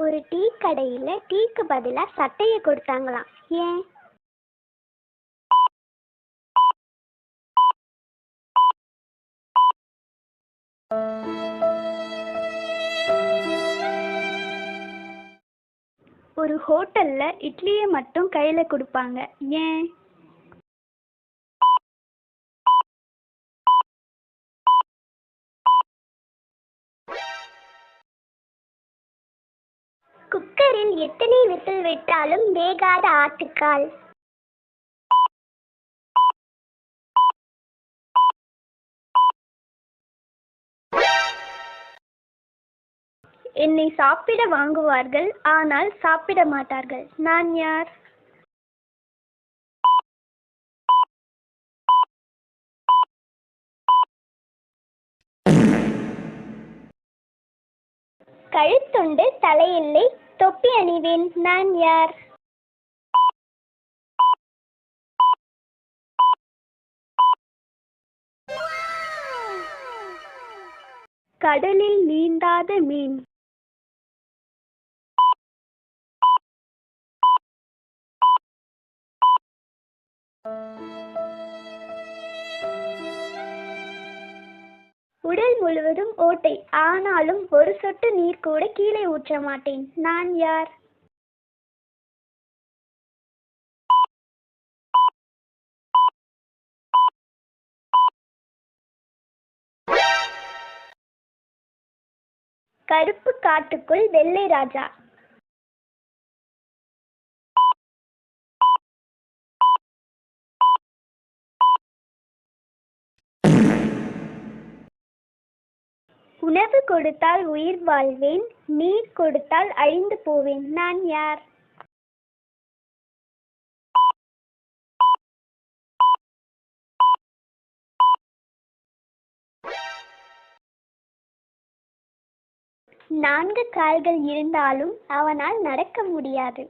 ஒரு டீ கடையில் டீக்கு பதிலாக சட்டையை கொடுத்தாங்களாம். ஏன்? ஒரு ஹோட்டலில் இட்லியை மட்டும் கையில் கொடுப்பாங்க. ஏன்? குக்கரில் எத்தனை விசில் விட்டாலும் வேகாத ஆட்டுக்கால். என்னை சாப்பிட வாங்குவார்கள் ஆனால் சாப்பிட மாட்டார்கள். நான் யார்? கழுத்துண்டு தலையில்லை தொப்பி அணிவேன். நான் யார்? கடலில் நீந்தாத மீன். உடல் முழுவதும் ஓட்டை. ஆனாலும் ஒரு சொட்டு நீர் கூட கீழே ஊற்ற மாட்டேன். நான் யார்? கருப்பு காட்டுக்குள் வெள்ளை ராஜா. உணவு கொடுத்தால் உயிர் வாழ்வேன் நீர் கொடுத்தால் அழிந்து போவேன். நான் யார்? நான்கு கால்கள் இருந்தாலும் அவனால் நடக்க முடியாது.